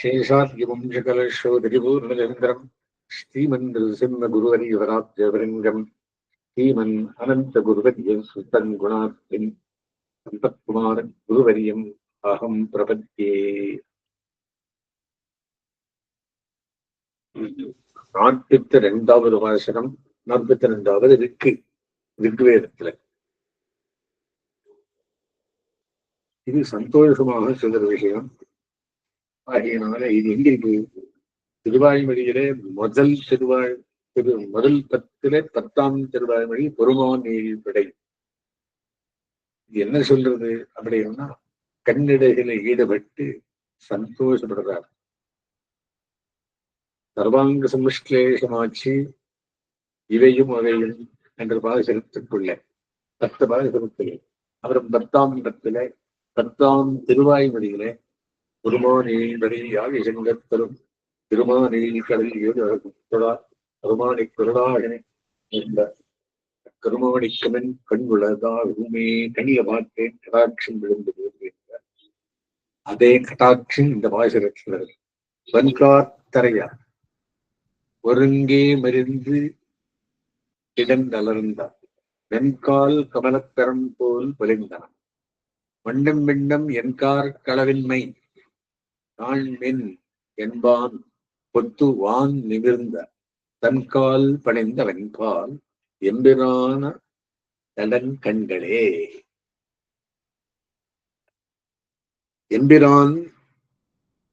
சேஷாத்யவம்சகலசோதிபூர்ணச்சந்திரம் ஸ்ரீமன் நிருசிம்ம குருவரியவராஜவரிங்கம் ஸ்ரீமன் அனந்த குருவரியன் சுத்தன் குணார்த்தின் சம்பத்குமார் குருவரியம் அகம் பிரபத்தியே நாற்பத்தி ரெண்டாவது வாசனம் நாற்பத்தி ரெண்டாவது ரிக்கு ரிக்வேதத்துல இது சந்தோஷமாக சொல்ற விஷயம். ஆகியனால இது எங்கே இருக்கு திருவாய்மொழியிலே முதல் திருவாய் திரு முதல் பத்திலே பத்தாம் திருவாய்மொழி பொறுமான் விடை. இது என்ன சொல்றது அப்படின்னா கண்ணிடைகளை ஈடுபட்டு சந்தோஷப்படுறார். சர்வாங்க சமுஷ்லேஷமாச்சு இவையும் அவையும் என்ற பாகசனத்துக்குள்ள பத்து பாகசனத்திலே அப்புறம் பத்தாம் இடத்துல பத்தாம் திருவாய்மொழியிலே பெருமானேபடி வழியாக செங்கத்தரும் திருமானேல் கடல் ஏழு பெருமானை குரலாகனே என்ற கருமாணிக்கமன் கண் உளதாகுமே கனிய பார்த்தேன் கடாட்சம் விழுந்து போகிறார் அதே கடாட்சம் இந்த பாசுரத்தில் வன்காத்தரையா ஒருங்கே மறிந்து கிடந்தளர்ந்தார் வெண்கால் கமலத்தரம் போல் பொலிந்தான் மண்டம் விண்டம் என்கார் களவின்மை. நாண்மின் என்பான் பொத்து வான் நிமிர்ந்த. தன்கால் பணிந்த வெண்பால் எம்பிரான தடன் கண்களே எம்பிரான்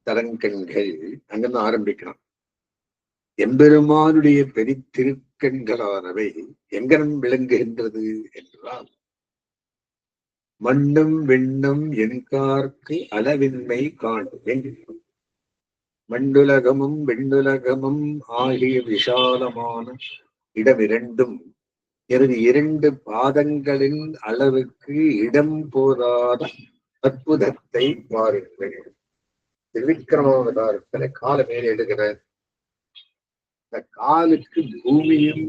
தரங்கண்கள் அங்கிருந்து ஆரம்பிக்கிறான் எம்பெருமானுடைய பெரித்திருக்கண்களானவை எங்கனம் விளங்குகின்றது என்றால் மண்ணும் விண்ணும் என்கார்க்கு அளவின்மை காணுவேன் மண்டுலகமும் விண்ணுலகமும் ஆகிய விஷாலமான இடமிரண்டும். எனது இரண்டு பாதங்களின் அளவுக்கு இடம் போதாத அற்புதத்தை பாருங்கள். திருவிக்கிரமாவதாரத்துல கால மேலே எடுக்கிறார் இந்த காலுக்கு பூமியும்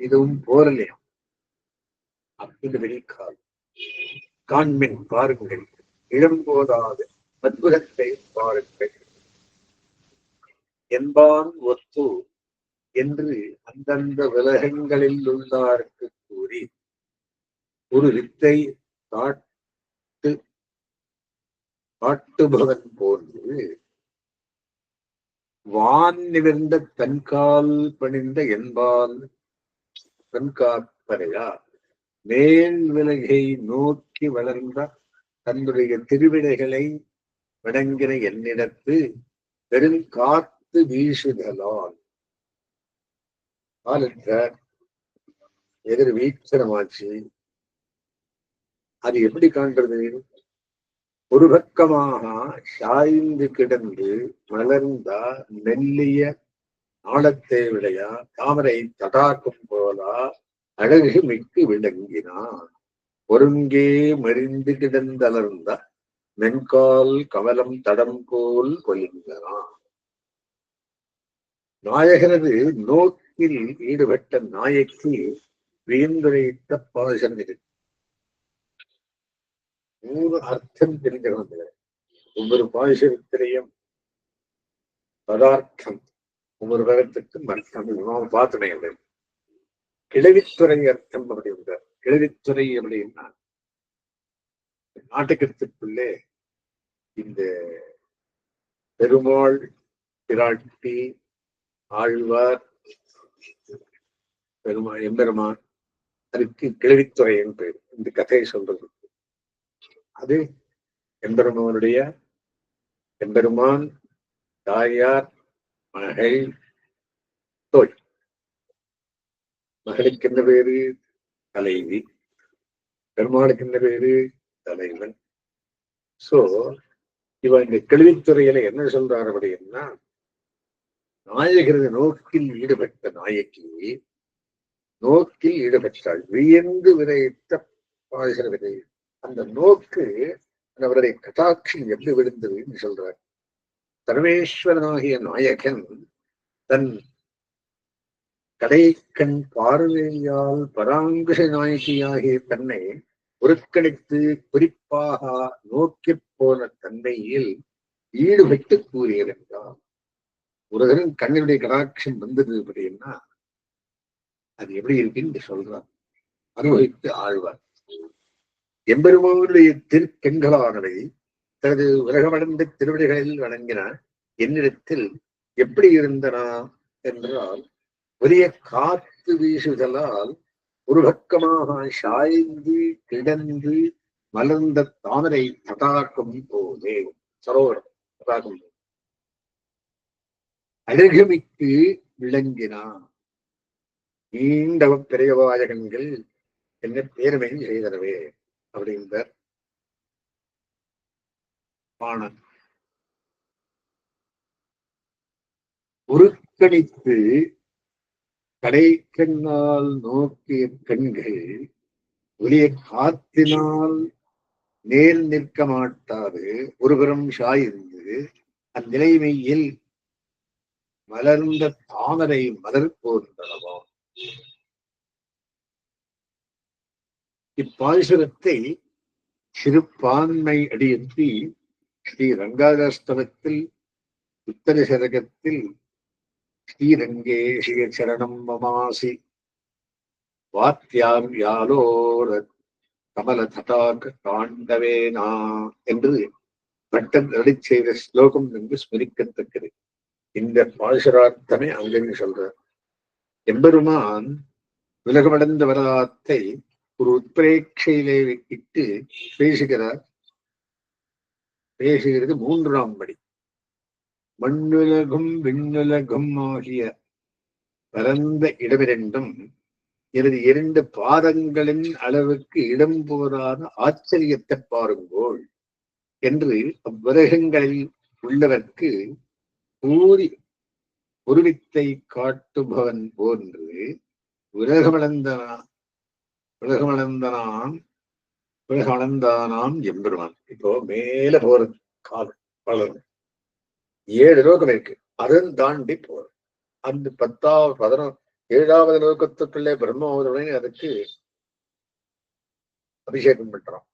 இதுவும் போரலையும். அப்படின்னு வெளிக்காலம் காண்மின் பாருங்கள் இடம் போதாத அற்புதத்தை பாருங்கள். என்பான் ஒத்து என்று அந்தந்த விலகங்களில் உள்ளாருக்கு கூறி ஒரு வித்தை காட்டு காட்டுபவன் போன்று வான் நிமிர்ந்த கண்கால் பணிந்த என்பால் தன்காப்பரையா மேல் விலகை நோக்கி வளர்ந்த தன்னுடைய திருவிடைகளை வணங்கின என்னிடத்து பெரும் காத்து வீசுதலால். காலத்த எதிர் வீச்சனமாச்சு. அது எப்படி காண்றது ஒரு பக்கமாக சாய்ந்து கிடந்து மலர்ந்த மெல்லிய ஆழத்தை விடையா தாமரை தடாக்கும் போலா அழகு மிக்கு விளங்கினான். ஒருங்கே மறிந்து கிடந்தளர்ந்த மென்கால் கமலம் தடம் போல் பொலிந்தனான் நாயகனது நோக்கில் ஈடுபட்ட நாயக்கு வியந்துரைத்த பாசம் இருக்கு மூணு அர்த்தம் தெரிஞ்சவங்க ஒவ்வொரு பாசுரத்திலையும் பதார்த்தம் ஒவ்வொரு பதத்துக்கும் அர்த்தம். நாம் கிழவித்துறையர் அர்த்தம் அப்படின்ற கிழவித்துறை அப்படின்னா நாட்டகத்துக்குள்ளே இந்த பெருமாள் பிராட்டி ஆழ்வார் பெருமா எம்பெருமான் அதுக்கு கிழவித்துறையின் என்று இந்த கதையை சொல்றது. அது எம்பெருமானுடைய எம்பெருமான் தாயார் மகள் தோய் மகளுக்கு என்ன பேரு? தலைவி. பெருமாளுக்கு என்ன பேரு? தலைவன். சோ இவ இந்த கேள்வித்துறையில என்ன சொல்றாரு அப்படின்னா நாயகரது நோக்கில் ஈடுபட்ட நாயக்கி நோக்கில் ஈடுபட்டாள். வியந்து விதைத்த பாசன விதை அந்த நோக்கு அவருடைய கட்டாட்சி எப்படி விழுந்ததுன்னு சொல்றார். சர்வேஸ்வரனாகிய நாயகன் தன் கடைக்கண் பார்வையால் பராங்குஷ நாயகியாகிய தன்னை புறக்கணித்து குறிப்பாக நோக்கி போன தன்மையில் ஈடுபட்டு கூறியது என்றால் ஒரு கண்ணுடைய கடாட்சம் வந்தது அப்படின்னா அது எப்படி இருக்குன்னு சொல்றார் அனுபவித்து ஆழ்வார் எம்பெருமானுடைய திருக்கண்களானவை தனது உலகமடைந்த திருவிடைகளில் வணங்கினார் என்னிடத்தில் எப்படி இருந்தனா? என்றால் ஒரே காத்து வீசுதலால் ஒரு பக்கமாக சாய்ந்து கிடந்து மலர்ந்த தாமரை தடாகம் போதே. சரோவரம் தடாகம் போதே. அழகுமிக்கு விளங்கினான். நீண்டவ பெரியவாயகங்கள் என்ன பேருமை செய்தனவே அப்படின்றார் பாணன். கடை கடைக்கண்ணால் நோக்கிய கண்கள் ஒளிய காத்தினால் நேர் நிற்க மாட்டாது. ஒருபுறம் சாய்ந்து அந்நிலைமையில் மலர்ந்த தாமரை மலர் போன்றனவா? இப்பாசுரத்தை சிறுபான்மை அடியின்றி ஸ்ரீ ரங்காதஸ்தவத்தில் உத்தர சதகத்தில் ஸ்ரீரங்கே சரணம் மமாசி. வாத்தியாம் யாலோர கமல தடாக தாண்டவேனா என்று பட்டன் அடி செய்த ஸ்லோகம் என்று ஸ்மரிக்கத்தக்கது. இந்த பாசுரார்த்தமே அங்கன்னு சொல்றார். எம்பெருமான் உலகமடைந்த வரலாற்றை ஒரு உத்பிரேட்சையிலே இட்டு பேசுகிறார். பேசுகிறது மூன்றாம் படி. மண்ணுலகும் விண்ணுலகும் ஆகிய பரந்த இடமிரண்டும் எனது இரண்டு பாதங்களின் அளவுக்கு இடம் போதாத ஆச்சரியத்தை பாருங்கோள் என்று அவ்விரகங்களில் உள்ளவர்க்கு கூறி உருவித்தை காட்டுபவன் போன்று உலகமளந்தனான் உலகமளந்தனான் உலகமளந்தானாம் எம்பெருமான். இப்போ மேல போறது காலம் வளரும் ஏழு லோகம் இருக்கு. அதன் தாண்டி போர். அந்த பத்தாவது பதினொ ஏழாவது லோகத்துக்குள்ளே பிரம்மாவதுடனே அதுக்கு அபிஷேகம் பண்றோம்.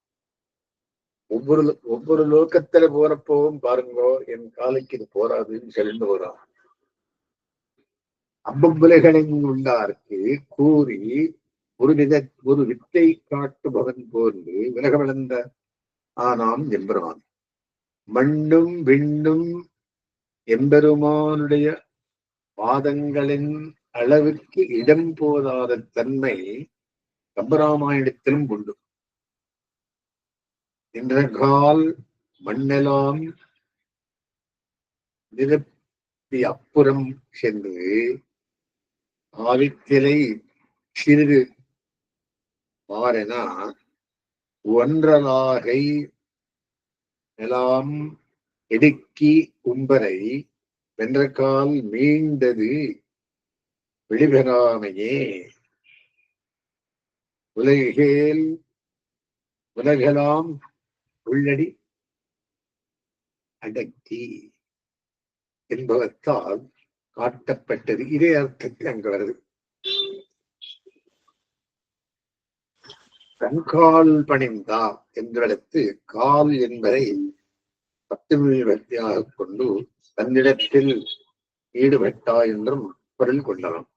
ஒவ்வொரு ஒவ்வொரு லோகத்துல போறப்போவும் பாருங்கோ என் காலைக்கு இது போராதுன்னு சொல்லிட்டு போறான் அம்பம்புலைகளின் உள்ளாருக்கு கூறி ஒரு வித ஒரு வித்தை காட்டுபவன் போன்று விலகவிழந்த ஆனாம் எம்பெருமான். மண்ணும் விண்ணும் எம்பெருமானுடைய பாதங்களின் அளவுக்கு இடம் போதாத தன்மை கம்பராமாயணத்திலும் உண்டு. இன்றகால் மண்ணெல்லாம் நிரப்பி அப்புறம் சென்று ஆவித்திலை சிறிது பாரெனா ஒன்றலாகை எல்லாம் இடுக்கி உம்பரை வென்றக்கால் மீண்டது வெளிபெறாமையே உலகேல் உலகெல்லாம் உள்ளடி அடக்கி என்பவத்தால் காட்டப்பட்டது. இதே அர்த்தத்தில் அங்கு வருது. கண்கால் பணிந்தா என்றிடத்து கால் என்பதை பத்துமிழ் வர்த்தியாக கொண்டு தன்னிடத்தில் ஈடுபட்டா என்றும் பொருள் கொள்ளலாம்.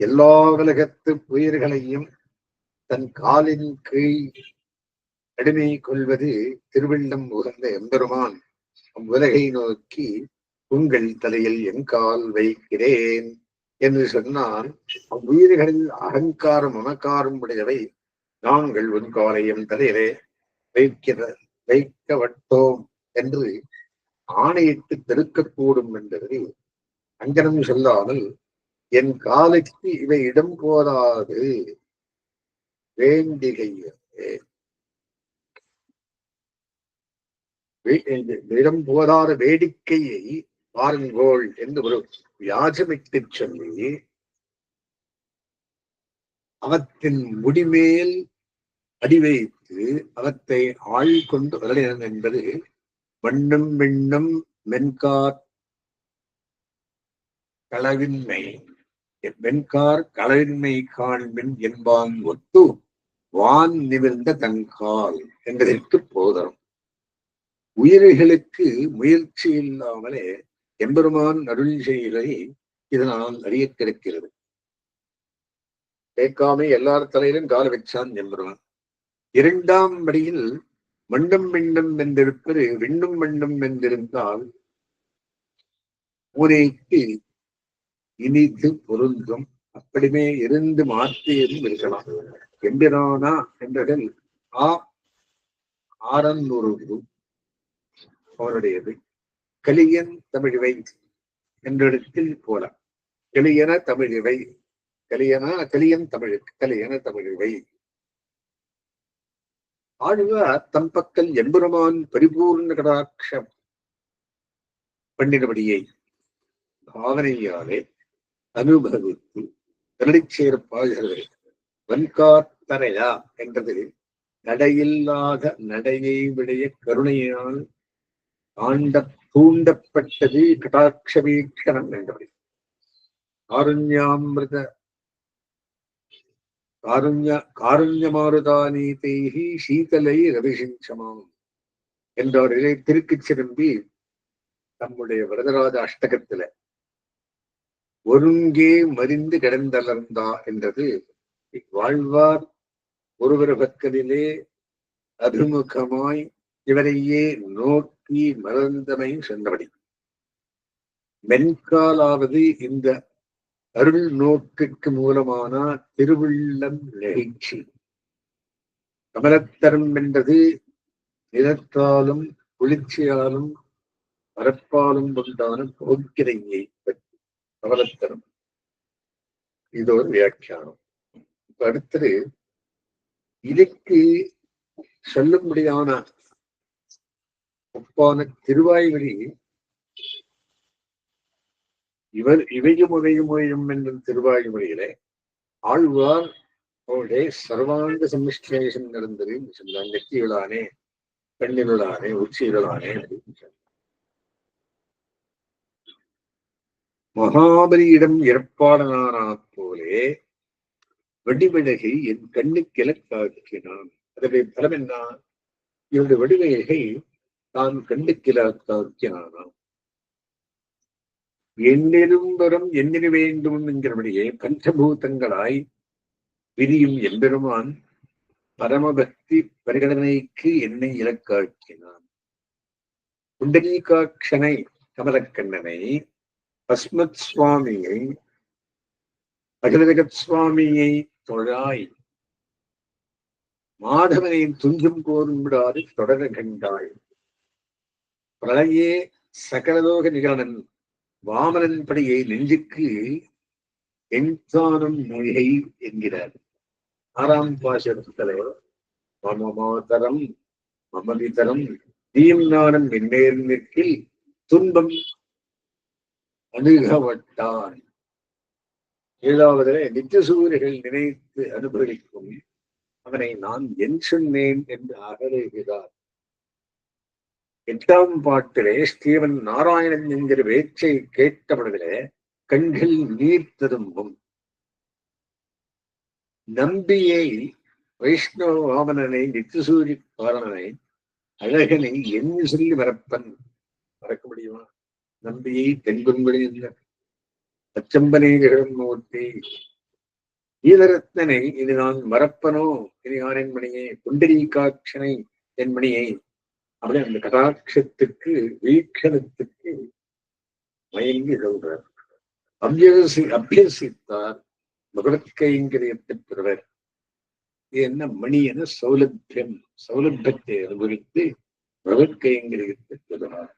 எல்லா உலகத்து உயிர்களையும் தன் காலின் கீழ் அடிமை கொள்வது திருவள்ளம் உகந்த எம்பெருமான். அவ்வுலகை நோக்கி உங்கள் தலையில் என் கால் வைக்கிறேன் என்று சொன்னால் அவ்வுயிர்களில் அகங்காரம் மமக்காரம் உடையவை நாங்கள் உன் காலையும் தலையிலே வைக்கிற வைக்கவட்டோம் என்று ஆணையிட்டு பெருக்கக்கூடும் என்பது அங்கனம் சொல்லாமல் என் காலைக்கு இவை இடம் போதாது வேண்டிகையே. இடம் போதாத வேடிக்கையை பாருங்கோள் என்று ஒரு வியாஜமிட்டு சொல்லி அவற்றின் முடிமேல் அடி வைத்து அவத்தை ஆள் வரலினம் என்பது மண்ணும் வெண்ணம் மென்கார் களவின்மை வெண்கார் களவின்மை காண்பின் என்பான் ஒட்டு வான் நிமிர்ந்த தன்கால் என்பதற்கு போதரும். உயிர்களுக்கு முயற்சி இல்லாமலே எம்பெருமான் அருள் செய்களை இதனால் அறிய கிடைக்கிறது. கேட்காம எல்லார் தலையிலும் கால வச்சான் எம்பெருமான். இரண்டாம் வரியில் மண்டம் விண்டம் என்றிருப்பது விண்ணும் மண்ணும் என்றிருந்தால் ஊரைக்கு இனிது பொருந்தும். அப்படிமே இருந்து மாற்றியதும் இருக்கலாம். எம்பிரானா என்றதில் ஆ ஆரன்னூறு அவருடையது. கலியன் தமிழிவை என்றிடத்தில் போல. கலியன தமிழிவை கலியனா கலியன் தமிழ் கலியன தமிழிவை ஆழ்வார் தம் பக்கல் எம்பெருமான் பரிபூர்ண கடாட்சம் பண்ணினபடியை பாவனையாலே அனுபவித்து திருடிச்சேர் பாகிறது வன்காத்தரையா என்றது நடையில்லாத நடையை விடைய கருணையினால் ஆண்ட தூண்டப்பட்டது கடாட்ச வீக்ஷணம் என்றபடி காருண்யாமிருத காருண்ய காருண்யமாருதானீதைஹி சீதலை ரவிசிஞ்சமாம் என்றவர்களை திருக்குச் சிரும்பி நம்முடைய வரதராஜ அஷ்டகத்துல. ஒருங்கே மறிந்து கிடந்தலர்ந்தா என்றது வாழ்வார் ஒருவர் பக்கத்திலே அபிமுகமாய் இவரையே நோக்கி மறந்தமை சென்றபடி மென்காலாவது இந்த அருள் நோக்கிற்கு மூலமான திருவுள்ளம் நெகிழ்ச்சி. கமலத்தரம் என்பது நிலத்தாலும் குளிர்ச்சியாலும் பரப்பாலும் உண்டான போக்கிரையை பற்றி. கமலத்தரம். இது ஒரு வியாக்கியானம். இப்ப அடுத்தது இதுக்கு சொல்லும்படியான ஒப்பான திருவாய்வழி இவர் இவையும் உதையும் உதையும் திருவாயு திருவாய்மொழியிலே ஆழ்வார் அவருடைய சர்வாங்க சம்மிஷ்டேஷன் நடந்தது. சொன்னார் நெத்தியுளானே கண்ணினுளானே உச்சியுளானே அப்படின்னு மகாபலியிடம் இறப்பாளனானா போலே வடிவிலகை என் கண்ணுக்கு இலக்காக்கினான் அதனுடைய பலம் என்ன? இவருடைய வடிவிலகை தான் கண்ணுக்கு இலக்காக்கினானாம் எண்ணிரும்பரம் வேண்டும் என்கிறபடியே பஞ்சபூதங்களாய் விரியும் எம்பெருமான் பரமபக்தி பரிகடனைக்கு என்னை இலக்காக்கினான். குண்டலீகாட்சனை கமலக்கண்ணனை பஸ்மத் சுவாமியை அகிலஜகத் சுவாமியை தொழாய். மாதவனை துஞ்சும் கோரும் விடாது தொடர கண்டாய். பிரளையே சகலலோக நிகழன் வாமனன் படையை நெஞ்சுக்கு எஞ்சானம் மொழிகை என்கிறார். ஆறாம் பாசத்துல மம மாதரம் மமவிதரம் தீம் நாடன் என்மேல் நிற்கில் துன்பம் அணுகவட்டான். ஏழாவதுல நித்தியசூரிகள் நினைத்து அனுபவிக்கும் அவனை நான் என் சொன்னேன் என்று அகலுகிறார் எட்டாம் பாட்டிலே ஸ்ரீவன் நாராயணன் என்கிற வேச்சை கேட்டபடிலே கண்கள் நீர் திரும்பும். நம்பியை வைஷ்ணவ வாமனனை நித்திசூரி பாலனனை அழகனை என்ன சொல்லி மறப்பன். மறக்க முடியுமா? நம்பியை தென்கும்படி அச்சம்பனை ஜெகன்மூர்த்தி ஈதரத்னனை இது நான் மறப்பனோ? இனி நான் என் மணியே? புண்டரீகாட்சனை என் மணியை. அப்படியே அந்த கடாட்சத்துக்கு வீக்கணத்துக்கு மயங்கி சொல்றார். அபியசி அபியசித்தார் பகவத் பெறுவர் இது என்ன மணி என சௌலபியம் சௌலபியத்தை அனுபவித்து பகவத் பெறுவார்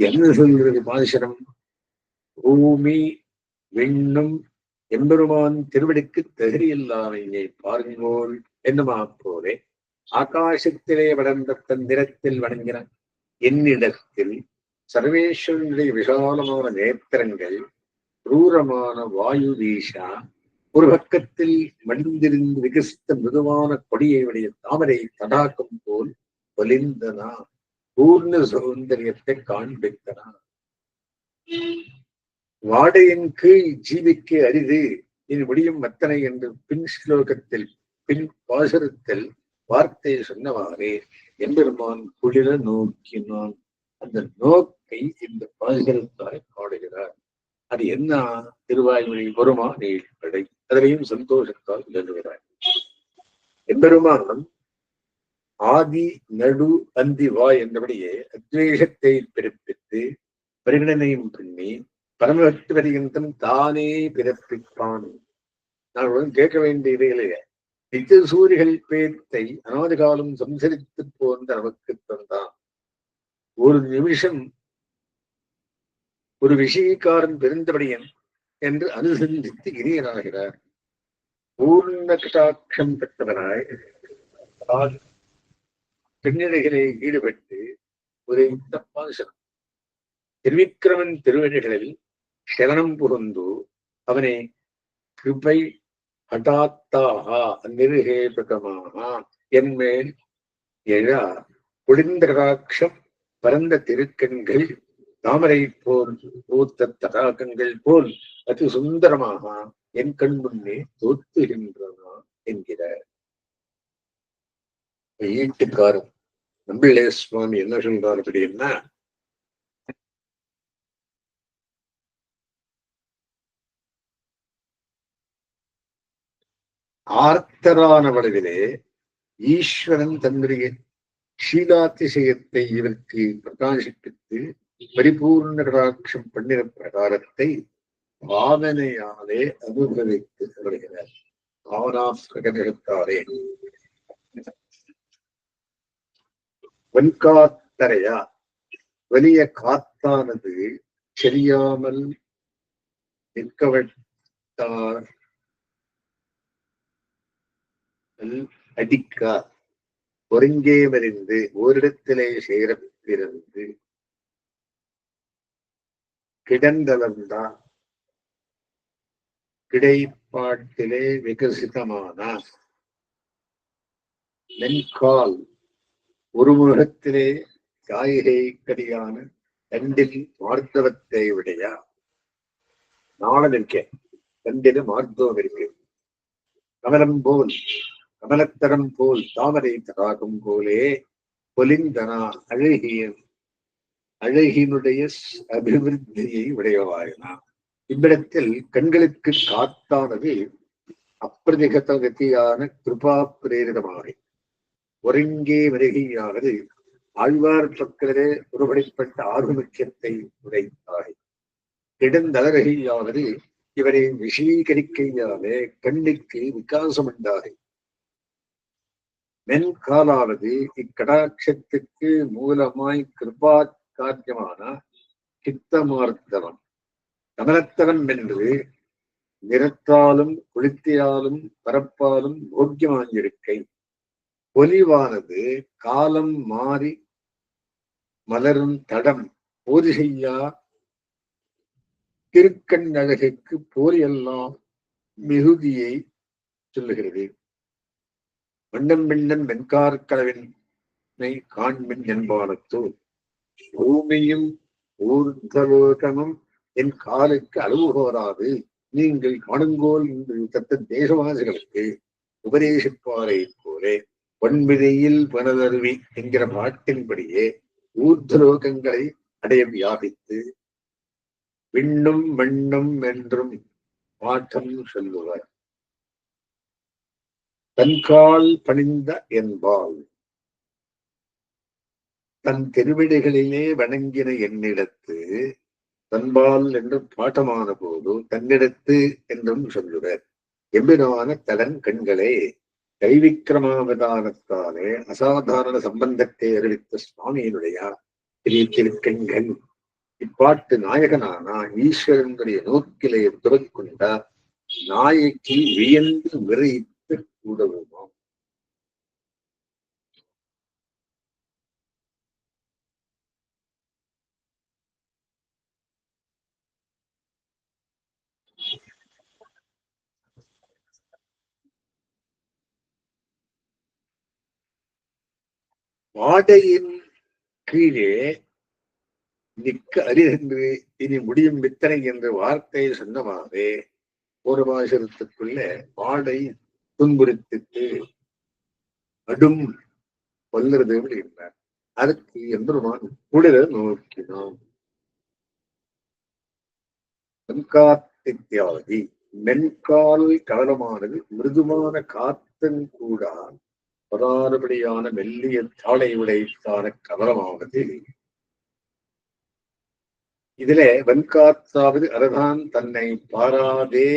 என்ன சொல்கிறது பாதிசரம்? பூமி விண்ணும் எம்பெருமான் திருவடிக்கு தகுதியில்லாமையை பாருங்கோள் என்னமா போலே ஆகாசத்திலே வளர்ந்த தந்திரத்தில் வணங்கின. என்னிடத்தில் சர்வேஸ்வரனுடைய விசாலமான நேத்திரங்கள் ரூரமான வாயு வீஷா ஒரு பக்கத்தில் மடிந்திருந்து விகசித்த மிருதுவான கொடியையுடைய தாமரை தடாக்கம் போல் பொலிந்தனா பூர்ண சௌந்தரியத்தை காண்பித்தனா. வாடையின் கீழ் ஜீவிக்கு அரிது. இனி முடியும் மத்தனை என்று பின் ஸ்லோகத்தில் பின் பாசுரத்தில் வார்த்தை சொன்னவாறே எம்பெருமான் குளிர நோக்கினான். அந்த நோக்கை இந்த பாசுரத்தாய் பாடுகிறார். அது என்ன? திருவாய்மொழி வருமா? நீழ்படை அதிலையும் சந்தோஷத்தால் எழுதுகிறார் எம்பெருமானம் ஆதி நடு அந்தி வா என்றபடியே அத்வேஷத்தை பிறப்பித்து பரிகணனையும் பண்ணி பரமவற்று பரியந்தம் தானே பிறப்பிப்பான். நான் உடன் கேட்க வேண்டியது இல்லையே. நித்திய சூரிகள் பேத்தை அனாதி காலம் சம்சரித்து போன்ற நமக்கு தந்தான். ஒரு நிமிஷம் ஒரு விஷயக்காரன் பிறந்தபடியன் என்று அனுசந்தித்து இனியனாகிறார் பூர்ண கட்டாட்சம் பெற்றவனாய் பின்னணிகளை ஈடுபட்டு ஒரு பாசனம் திருவிக்கிரமன் திருவடிகளில் சரணம் புகுந்து அவனை கிருபை ஹட்டாத்தாக நிருகேபகமாக என்மேல் எழா குளிர்ந்த பரந்த திருக்கண்கள் தாமரை போல் பூத்த தடாகங்கள் போல் அதி சுந்தரமாக என் கண் முன்னே தோத்துகின்றனா என்கிறார் வீட்டுக்காரன் நம்பிள்ளே சுவாமி என்ன சொல்றார் அப்படின்னா ஆர்த்தரான வடிவிலே ஈஸ்வரன் தன்னுடைய ஷீலாத்திசயத்தை இவருக்கு பிரகாசிப்பித்து பரிபூர்ண கடாட்சம் பண்ணின பிரகாரத்தை பாவனையாலே அனுபவித்து வருகிறார். பாவனா பிரகடனத்தாரே வன்காத்தரையா? வலிய காத்தானது சரியாமல் நிற்கவிட்டார். அடிக்கா ஒருங்கே மறிந்து ஓரிடத்திலே சேரப்பிறந்து கிடந்தளர்ந்தா கிடைப்பாட்டிலே விகசிதமான நென்கால் ஒரு முகத்திலே காய்கை கடியான தண்டில் மார்த்தவத்தை விடையா நாளம் இருக்கேன் தண்டிலும் மார்த்தவம் இருக்கு. கமலம் போல் கமலத்தரம் போல் தாமரை தராகும் போலே பொலிந்தனா அழகிய அழகினுடைய அபிவிருத்தியை உடையவாயினா இவ்விடத்தில் கண்களுக்கு காத்தானது அப்பிரதிகதகத்தியான கிருபா பிரேரிதமாக ஒருங்கே வருகையாவது ஆழ்வார் பக்கத்திலே ஒருபடிப்பட்ட ஆர்வமுக்கியத்தை உடைத்தாய் இடந்தளரகையானது இவரை விஷீகரிக்கையாலே கண்ணுக்கு விகாசம் உண்டாகை மென்காலாவது இக்கடாட்சத்துக்கு மூலமாய் கிருபா காரியமான சித்தமார்த்தவன் கமலத்தவன் என்று நிறத்தாலும் குளித்தியாலும் பரப்பாலும் போக்கியமாயிருக்கை. பொலிவானது காலம் மாறி மலரும் தடம் போதி செய்யா திருக்கண் அழகுக்கு போரியெல்லாம் மிகுதியை சொல்லுகிறது. வண்ணம் மின்னன் வெண்கார்கலவினை காண்மின் என்பானத்தோ. பூமியும் ஊர்தலோகமும் என் காலுக்கு அளவுகோராது நீங்கள் காணுங்கோல் என்று தத்த தேசவாசிகளுக்கு உபதேசிப்பாரை போலே. பொன்மிதையில் பனதருவி என்கிற பாட்டின்படியே ஊர்தலோகங்களை அடைய வியாபித்து விண்ணும் மண்ணும் என்றும் பாட்டம் சொல்லுவர். தன்கால் பணிந்த என்பால் தன் திருவிடைகளிலே வணங்கின என்னிடத்து தன்பால் என்று பாட்டமான போது தன்னிடத்து என்றும் சொல்லுவர். எம்பிரான தலன் கண்களே கைவிக்கிரமாவதானத்தாலே அசாதாரண சம்பந்தத்தை அறிவித்த சுவாமியினுடைய திரு திருக்கண்கள் இப்பாட்டு நாயகனான ஈஸ்வரனுடைய நோக்கிலே துறக்கொண்ட நாயக்கி வியந்து விரைத்து உதவுமாம் வாடையின் கீழே நிக்க அரிதென்று இனி முடியும் வித்தனை என்ற வார்த்தை சொன்னமாவே ஒரு மாசத்துக்குள்ள வாடை துன்புறுத்திட்டு அடும் கொல்லுறது என்றார் அதுக்கு எம்பெருமான் குளிர நோக்கினான். வெண்காத்தித்யாதி மென்கால் கவனமானது மிருதுவான காத்தன் கூட பதாறுபடியான மெல்லிய தாளை உடைத்தான கவலமாவது இதுல வெண்காத்தாவது அறதான் தன்னை பாராதே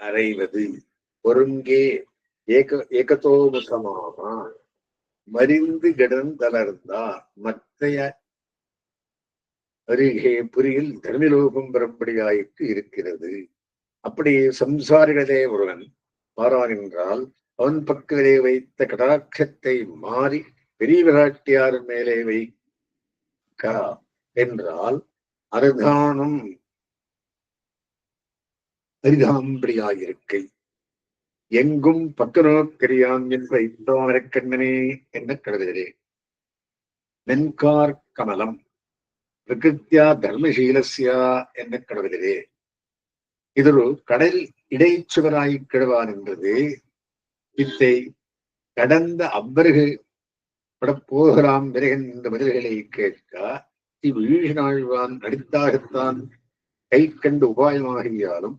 அறைவது. ஒருங்கே ஏக ஏகதோமுகமாக மறிந்து கிடந்தளர்ந்தா மத்தைய அருகே புரியில் தர்மலோகம் பெறும்படியாயிட்டு இருக்கிறது. அப்படி சம்சாரிகளே ஒருவன் மாறான் என்றால் அவன் பக்கத்திலே வைத்த கடாட்சத்தை மாறி பெரிய விராட்டியார் மேலே வைக்க என்றால் அருதானம் அரிதாம்படியாயிருக்கை எங்கும் பக்கனோ கிரியான் என்ற இந்தோமரக்கண்ணனே என்ன கருதுகிறேன் நென்கார் கமலம் பிரகிருத்தியா தர்மசீலசியா என்ன கருதுகிறேன் இதொரு கடல் இடைச்சுவராய் கிடவான் என்றது வித்தை கடந்த அவ்வருகு படப்போகிறாம் விரகன் இந்த பதில்களை கேட்க இவ்வீழ்நாழ்வான் நடித்தாகத்தான் கை கண்டு உபாயமாகியாலும்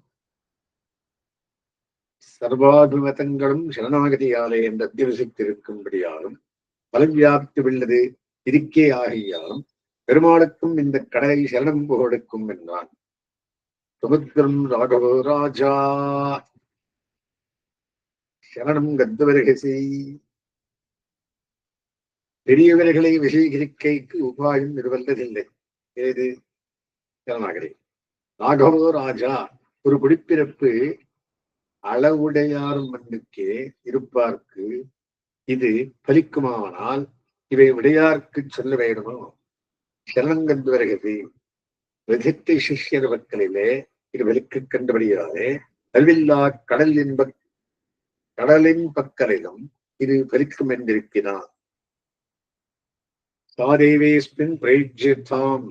சர்வாபிமதங்களும் சரணாகதியாலே என்று அத்தியவசித்திருக்கும்படியாலும் பலவியாப்தி உள்ளது இருக்கே ஆகியாலும் பெருமாளுக்கும் இந்த கடலை சரணம் புகழுக்கும் என்றான். சுபத்ரம் ராகவோ ராஜா. சரணம் கத்தவர்கசி பெரியவர்களை விஷயகிரிக்கைக்கு உபாயம் நிறுவல்லதில்லை ஏது? சரணாகரி ராகவோ ராஜா ஒரு குடிப்பிறப்பு அளவுடையார் மண்ணுக்கே இருப்பார்க்கு. இது பலிக்குமானால் இவை உடையார்க்கு சொல்ல வேணுமோ சரணங்கந்து வருகிறது. விதித்தை சிஷ்யர் மக்களிலே இது வலிக்கு கண்டபடியாலே கல்வில்லா கடல் என்ப கடலின் பக்கலிலும் இது பலிக்கும் என்றிருக்கிறான் சாதேவேஸ்மின் பிரேஜ்யதாம்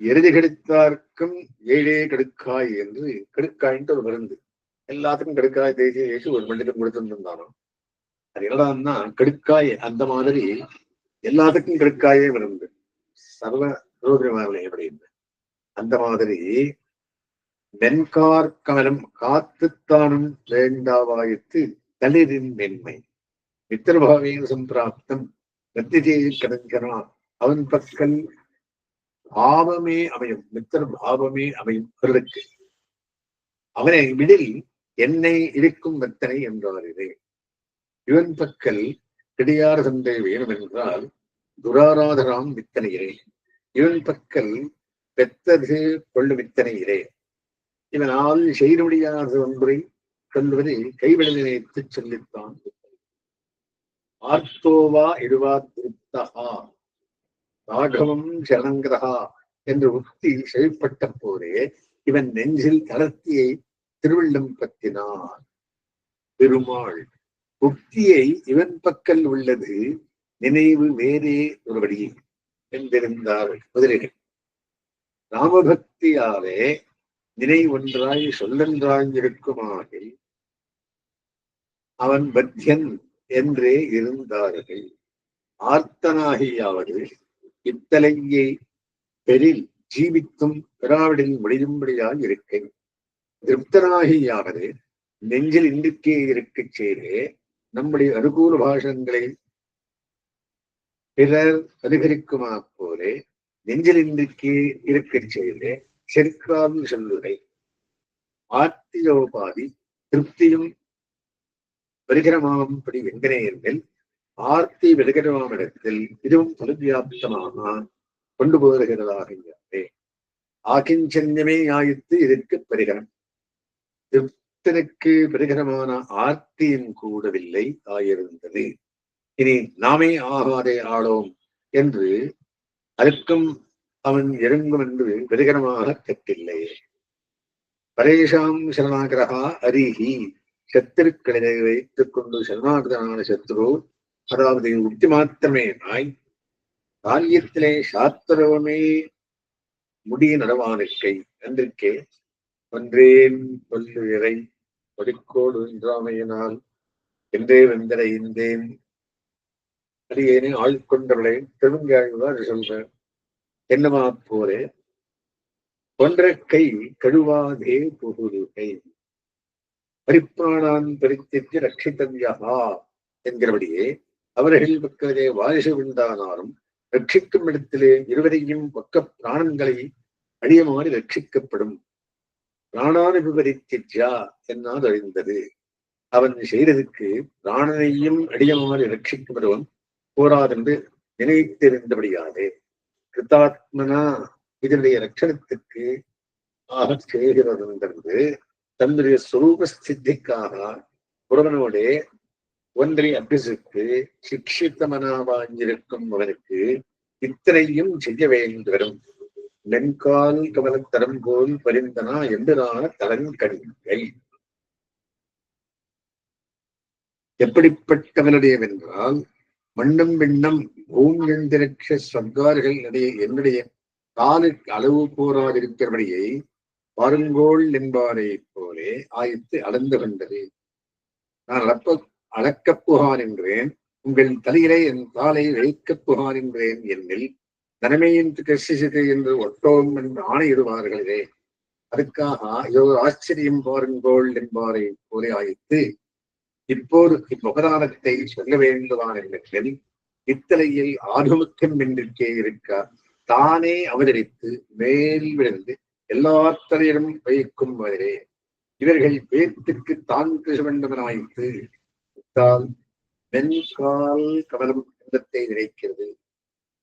எருதி கெடுத்தார்க்கும் ஏழே கெடுக்காய் என்று கெடுக்காயின்ட்டு ஒரு மருந்து. எல்லாத்துக்கும் கெடுக்காய் தேசிய இயேசு ஒரு மண்டிலும் கொடுத்துருந்தானோ அது என்னடான்னா கெடுக்காய் அந்த மாதிரி எல்லாத்துக்கும் கெடுக்காயே மருந்து. சர்வ ரோகிரமாவிலே அப்படின்னு அந்த மாதிரி மென்கார் காலம் காத்துத்தானும் வேண்டாவாயத்து தளிரின் மென்மை. மித்திரபாவியின் சம்பிராப்தம் கத்திஜெயை கடஞ்சனா அவன் பக்கல் பாவமே அமையும். மித்திர பாவமே அமையும் அவர்களுக்கு. அவனை விடில் என்னை இருக்கும் மெத்தனை இதே. இவன் பக்கல் கிடையார் தந்தை வேணும் என்றால் துராராதராம் வித்தனையிலே இவன் பக்கல் பெத்தது கொள்ளு வித்தனையிலே இவனால் செய்த முடியாத ஒன்றை சொல்வதை கைவிட நினைத்து சொல்லித்தான். ஆர்த்தோவா இருவா திருப்தகா ராகவம் ஜனங்கிரகா என்று உக்தி செவிப்பட்ட போதே இவன் நெஞ்சில் தளர்த்தியை திருவள்ளம் பத்தினான் பெருமாள் உக்தியை இவன் பக்கல் உள்ளது நினைவு வேறே ஒருபடி என்றிருந்தார் குதிரைகள் ராமபக்தியாலே நினைவொன்றாய் சொல்லென்றாய் இருக்குமாகில் அவன் பத்தியன் என்றே இருந்தார்கள். ஆர்த்தனாகியாவது இத்தலையை பெரில் ஜீவித்தும் பிராவிடில் முடியும்படியாய் இருக்கை திருப்தனாகியாவது நெஞ்சில் இன்றுக்கே இருக்கச் செய்து நம்முடைய அனுகூல பாஷங்களை பிறர் அதிகரிக்குமா போலே நெஞ்சில் இன்றுக்கே இருக்கச் செய்தே செருக்காது சொல்லுரை. ஆர்த்தியோபாதி திருப்தியும் வருகிறமாம்படி வெங்கனேயர்கள் ஆர்த்தி விலகிடமாம் இடத்தில் இதுவும் பலவியாப்தமாக கொண்டு போகிறதாகின்றே ஆகிஞ்சன்யமே ஆயித்து இதற்கு பரிகரம் திருப்தனுக்கு பரிகரமான ஆர்த்தியும் கூடவில்லை ஆயிருந்தது. இனி நாமே ஆகாதே ஆளோம் என்று அதற்கும் அவன் இறங்கும் என்று பெருகரமாக கட்டில்லை பரேஷாம் சரணாகிரகா அரிஹி சத்திருக்களை வைத்துக் கொண்டு சரணாகிரகனான சத்ரு அதாவது உத்தி மாத்திரமே நாய் காரியத்திலே சாத்திரமே முடிய நடவானுக்கை என்றிருக்கே ஒன்றேன் கொல்லுயிரை கொடிக்கோடு என்றாமையினால் என்றே வந்தடைந்தேன் அடியேனே ஆழ்கொண்டவளை திருவங்காழ்வார் சொல்ற என்னமா போரே? ஒன்ற கை கழுவாதே புகுருகை பரிப்பிராணான் பரித்திற்கு ரட்சித்தவியா என்கிறபடியே அவர்கள் பக்கத்திலே வாரிசு விழுந்தானாலும் ரட்சிக்கும் இடத்திலே இருவரையும் பக்க பிராணங்களை அழியமாறி ரட்சிக்கப்படும். பிராணானு விபரித்தியா என்னால் அறிந்தது? அவன் செய்ததுக்கு பிராணனையும் அடியமாறி ரட்சிக்கப்படுவன் போராதென்று நினைத்திருந்தபடியாதே கிருத்தாத்மனா இதனுடைய ரட்சணத்துக்கு ஆக செய்கிறது தன்னுடைய சுரூப சித்திக்காக புறவனோடே ஒன்றை அபிசித்து சிக்ஷித்தமனாவாஞ்சிருக்கும் அவருக்கு இத்தனையும் செய்ய வேண்டும். நென்கால் கவலத்தரம் போல் பரிந்தனா என்றான தலங்கண்கை எப்படிப்பட்டவனுடையவென்றால் மண்ணும் விண்ணம் ஓம் எந்திரட்ச சர்க்கார்கள் என்னுடைய காலுக்கு அளவு போராதிருக்கிறபடியை பாருங்கோள் என்பாரை போலே ஆயத்து அளந்து கொண்டது. நான் அளப்ப அளக்கப் புகாரின்றேன் உங்கள் தலையிலே என் காலை வைக்கப் புகாரின்றேன் என்னில் தனமையின் கசிசது என்று ஒட்டோம் என்று ஆணையிடுவார்களே அதுக்காக இதோ ஆச்சரியம் பாருங்கோள் என்பாரை போலே ஆயித்து இப்போது இப்புகதானத்தை சொல்ல வேண்டுவான் என்ற இத்தலையில் ஆணுமுக்கம் என்றிருக்கே இருக்க தானே அவதரித்து மேல் விழுந்து எல்லாத்தரையிலும் வைக்கும் வரே இவர்கள் பேத்துக்கு தான் பார்த்தால் வெண்கால் கமலம் எந்தத்தை நினைக்கிறது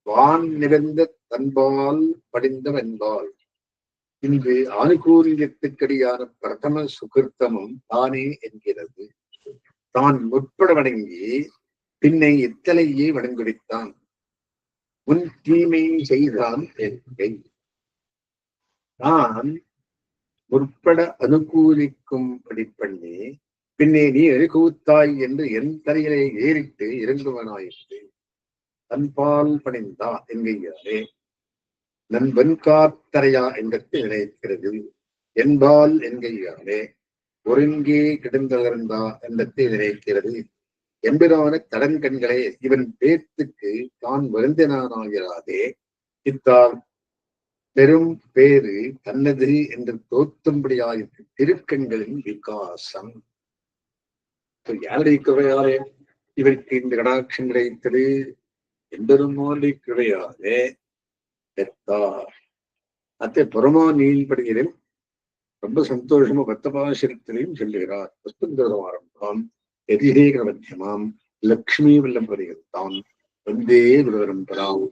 வான் நிகழ்ந்த தன்பால் படிந்த வெண்பால். இங்கு ஆனுகூல்யத்துக்கடியான பிரதம சுகிருத்தமும் தானே என்கிறது. தான் முற்பட வணங்கி பின்னை இத்தலையே வணங்குடித்தான். உன் தீமை செய்தான் என்கை நான் முற்பட அனுகூலிக்கும் பண்ணி பின்னே நீ எரிகூத்தாய் என்று என் தலையிலே ஏறிட்டு இறங்குவனாயிற்று. தன்பால் பணிந்தா என்கிறாரே. நண்பன் காத்தரையா என்பது நினைக்கிறது என்பால் என்கிறாரே. ஒருங்கே கிடந்தளர்ந்தா என்பது நினைக்கிறது என்பதான தடன்கண்களே இவன் பேத்துக்கு தான் வருந்தினானாகிறாதே. இத்தால் பெரும் பேரு தன்னது என்று தோத்தும்படியாயிற்று. திருக்கண்களின் விகாசம். யாருடைய கிருவையாலே இவருக்கு இந்த கடாட்சம் கிடைத்தது. எம்பெருமானுடைய கிருவையாலே பெற்றார். அத்தை புறமா நீள்படுகிறேன் ரொம்ப சந்தோஷமா பத்தபாசனத்திலையும் சொல்லுகிறார். புஷ்பந்தரமாரம்பம் எதிரே மத்தியமாம் லக்ஷ்மி வல்லம் வந்தே விடுவரம் பெறாம்.